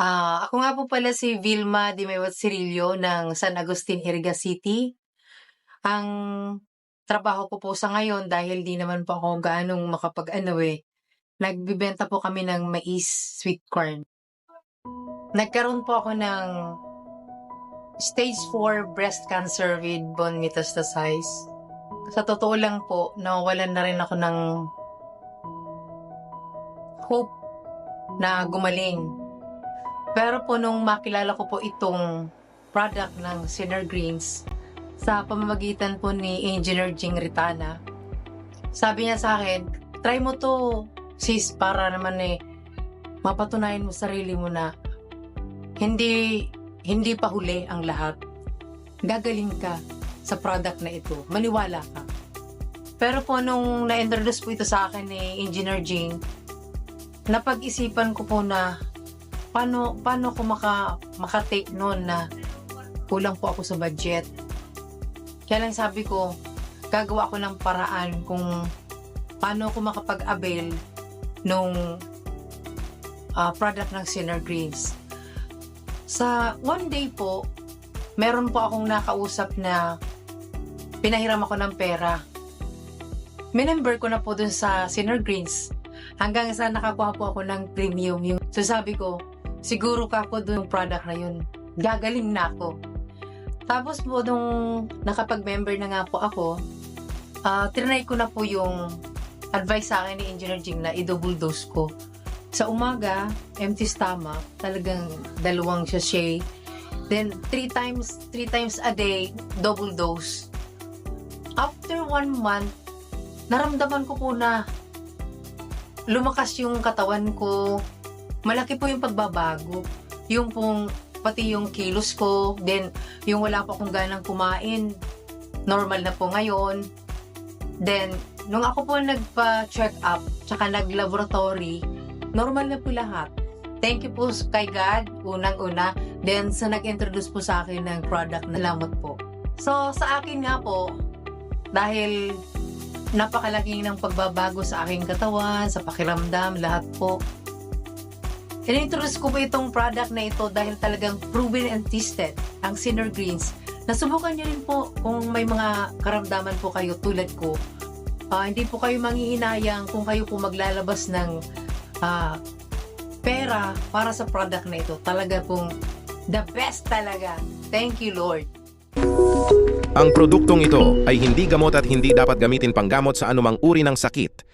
po pala si Vilma Dimewat Cirillo ng San Agustin, Iriga City. Ang trabaho ko po sa ngayon dahil di naman po ako gaanong makapag-ano eh, nagbibenta po kami ng mais sweet corn. Nagkaroon po ako ng stage 4 breast cancer with bone metastasize. Sa totoo lang po, nawawalan na rin ako ng hope na gumaling. Pero po nung makilala ko po itong product ng Sinner Greens sa pamamagitan po ni Engineer Jing Ritana, sabi niya sa akin, try mo to sis para naman eh mapatunayan mo sarili mo na hindi hindi pa huli ang lahat. Gagaling ka sa product na ito. Maniwala ka. Pero po nung na-introduce po ito sa akin ni Engineer Jing, napag-isipan ko po na paano paano ko maka makatake noon na kulang po ako sa budget. Kaya lang sabi ko, gagawa ko ng paraan kung paano ako makapag-avail nung ah, product ng Sinner Greens. Sa one day po, meron po akong nakausap na pinahiram ako ng pera. Minember ko na po dun sa Sinner Greens hanggang sa nakakuha po ako ng premium. So sabi ko, siguro ka ako dun yung product na yun. Gagaling na ako. Tapos po nung nakapag-member na nga po ako, ah trinay ko na po yung advice sa akin ni Engineer Jing na i-double dose ko. Sa umaga, empty stomach, talagang dalawang sachet. Then, three times, three times a day, double dose. After one month, naramdaman ko po na lumakas yung katawan ko. Malaki po yung pagbabago. Yung pong, pati yung kilos ko, then yung wala pa akong ganang kumain, normal na po ngayon. Then, nung ako po nagpa-check up, tsaka nag-laboratory, normal na po lahat. Thank you po kay God, unang-una. Then, sa nag-introduce po sa akin ng product na lamot po. So, sa akin nga po, dahil napakalaki ng pagbabago sa aking katawan, sa pakiramdam, lahat po. In-introduce ko po itong product na ito dahil talagang proven and tested ang Sinner Greens. Nasubukan niyo rin po kung may mga karamdaman po kayo tulad ko. Ah, hindi po kayo manghihinayang kung kayo po maglalabas ng ah, pera para sa product na ito. Talaga pong the best talaga. Thank you, Lord. Ang produktong ito ay hindi gamot at hindi dapat gamitin panggamot sa anumang uri ng sakit.